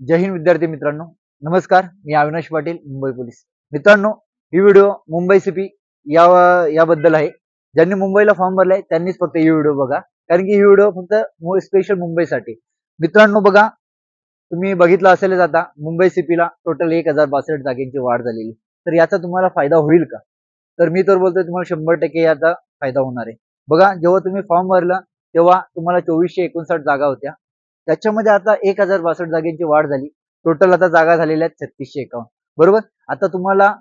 जय हिंद विद्यार्थी मित्रांनो. नमस्कार मी अविनाश पाटील मुंबई पोलीस. मित्रांनो ही व्हिडिओ मुंबई सीपी या याबद्दल आहे. ज्यांनी मुंबईला फॉर्म भरलाय त्यांनीच फक्त ही व्हिडिओ बघा. कारण की ही व्हिडिओ फक्त स्पेशल मुंबईसाठी. मित्रांनो बघा तुम्ही बघितलं असेलच आता मुंबई सीपीला टोटल एक हजार बासष्ट जागेची वाढ झालेली. तर याचा तुम्हाला फायदा होईल का? तर मी तर बोलतोय तुम्हाला शंभर टक्के याचा फायदा होणार आहे. बघा जेव्हा तुम्ही फॉर्म भरला तेव्हा तुम्हाला चोवीसशे एकोणसाठ जागा होत्या. त्याच्यामध्ये आता एक हजार बासष्ट जागेची वाढ झाली. टोटल आता जागा झालेल्या आहेत छत्तीसशे एकावन्न. बरोबर? आता तुम्हाला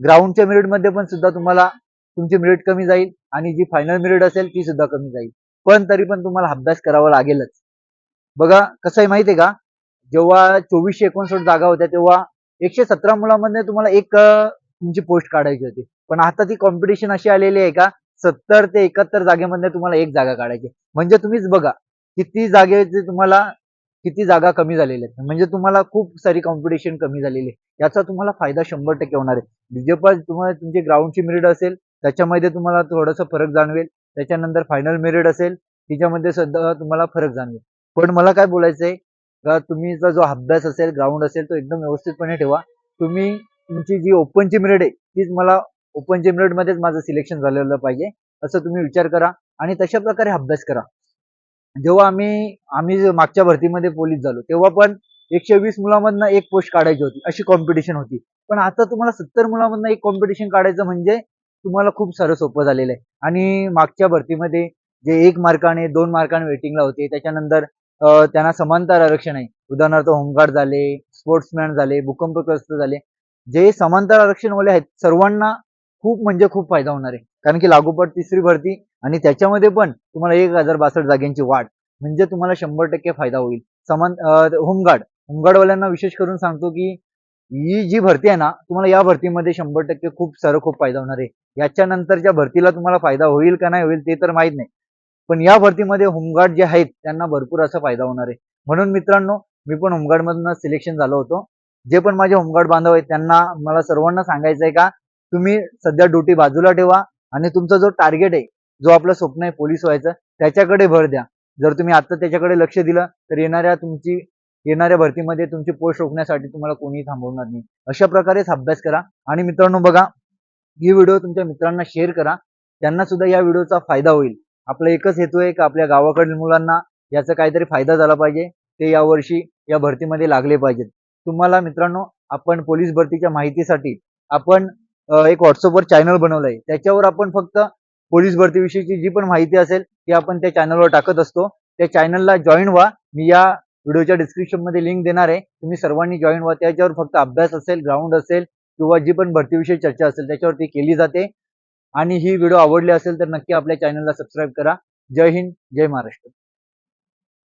ग्राउंडच्या मेरिटमध्ये पण सुद्धा तुम्हाला तुमची मेरिट कमी जाईल आणि जी फायनल मेरिट असेल ती सुद्धा कमी जाईल. पण तरी पण तुम्हाला अभ्यास करावा लागेलच. बघा कसं आहे माहितीये का? जेव्हा चोवीसशे एकोणसाठ जागा होत्या तेव्हा एकशे सतरा मुलांमध्ये तुम्हाला एक तुमची पोस्ट काढायची होती. पण आता ती कॉम्पिटिशन अशी आलेली आहे का? सत्तर ते एकाहत्तर जागेमध्ये तुम्हाला एक जागा काढायची म्हणजे तुम्हीच बघा किती जागेचे तुम्हाला किती जागा कमी झालेल्या आहेत. म्हणजे तुम्हाला खूप सारी कॉम्पिटिशन कमी झालेली आहे. याचा तुम्हाला फायदा शंभर टक्के होणार आहे. जे तुम्हाला तुमची ग्राउंडची मेरिट असेल त्याच्यामध्ये तुम्हाला थोडंसं फरक जाणवेल. त्याच्यानंतर फायनल मेरिट असेल तिच्यामध्ये सुद्धा तुम्हाला फरक जाणवेल. पण मला काय बोलायचं आहे का तुम्हीचा जो अभ्यास असेल ग्राउंड असेल तो एकदम व्यवस्थितपणे ठेवा. तुम्ही तुमची जी ओपनची मेरिट आहे तीच मला ओपनची मेरिटमध्येच माझं सिलेक्शन झालेलं पाहिजे. असं तुम्ही विचार करा आणि तशा प्रकारे अभ्यास करा. जेव्हा आम्ही आम्ही मागच्या भरतीमध्ये पोलीस झालो तेव्हा पण एकशे वीस मुलांमधनं एक पोस्ट काढायची होती अशी कॉम्पिटिशन होती. पण आता तुम्हाला सत्तर मुलांमधनं एक कॉम्पिटिशन काढायचं म्हणजे तुम्हाला खूप सारं सोपं झालेलं आहे. आणि मागच्या भरतीमध्ये जे एक मार्काने दोन मार्काने वेटिंगला होते त्याच्यानंतर त्यांना समांतर आरक्षण आहे. उदाहरणार्थ होमगार्ड झाले स्पोर्ट्समॅन झाले भूकंपग्रस्त झाले. जे समांतर आरक्षणवाले आहेत सर्वांना खूप म्हणजे खूप फायदा होणार आहे. कारण की लागोपाठ तिसरी भरती आणि त्याच्यामध्ये पण तुम्हाला एक हजार बासष्ट जागेंची वाढ म्हणजे तुम्हाला शंभर टक्के फायदा होईल. समान होमगार्ड होमगार्डवाल्यांना विशेष करून सांगतो की ही जी भरती आहे ना तुम्हाला या भरतीमध्ये शंभर टक्के खूप सारं खूप फायदा होणार आहे. याच्या नंतरच्या भरतीला तुम्हाला फायदा होईल का नाही होईल ते तर माहीत नाही. पण या भरतीमध्ये होमगार्ड जे आहेत त्यांना भरपूर असा फायदा होणार आहे. म्हणून मित्रांनो मी पण होमगार्डमधून सिलेक्शन झालो होतो. जे पण माझे होमगार्ड बांधव आहेत त्यांना मला सर्वांना सांगायचं आहे का तुम्ही सध्या ड्युटी बाजूला ठेवा आणि तुमचा जो टार्गेट आहे जो आपलं स्वप्न आहे पोलीस व्हायचं त्याच्याकडे भर द्या. जर तुम्ही आता त्याच्याकडे लक्ष दिलं तर येणाऱ्या तुमची येणाऱ्या भरतीमध्ये तुमची पोस्ट रोखण्यासाठी तुम्हाला कोणीही थांबवणार नाही. अशा प्रकारेच अभ्यास करा. आणि मित्रांनो बघा ही व्हिडिओ तुमच्या मित्रांना शेअर करा. त्यांना सुद्धा या व्हिडिओचा फायदा होईल. आपला एकच हेतू आहे की आपल्या गावाकडील मुलांना याचा काहीतरी फायदा झाला पाहिजे. ते यावर्षी या भरतीमध्ये लागले पाहिजेत. तुम्हाला मित्रांनो आपण पोलीस भरतीच्या माहितीसाठी आपण एक व्हॉट्सअपवर चॅनल बनवलंय. त्याच्यावर आपण फक्त पोलीस भरतीविषयीची जी पण माहिती असेल ती आपण त्या चॅनलवर टाकत असतो. त्या चॅनलला जॉईन व्हा. मी या व्हिडिओच्या डिस्क्रिप्शनमध्ये लिंक देणार आहे. तुम्ही सर्वांनी जॉईन व्हा. त्याच्यावर फक्त अभ्यास असेल ग्राउंड असेल किंवा जी पण भरतीविषयी चर्चा असेल त्याच्यावर ती केली जाते. आणि ही व्हिडिओ आवडली असेल तर नक्की आपल्या चॅनलला सबस्क्राईब करा. जय हिंद जय महाराष्ट्र.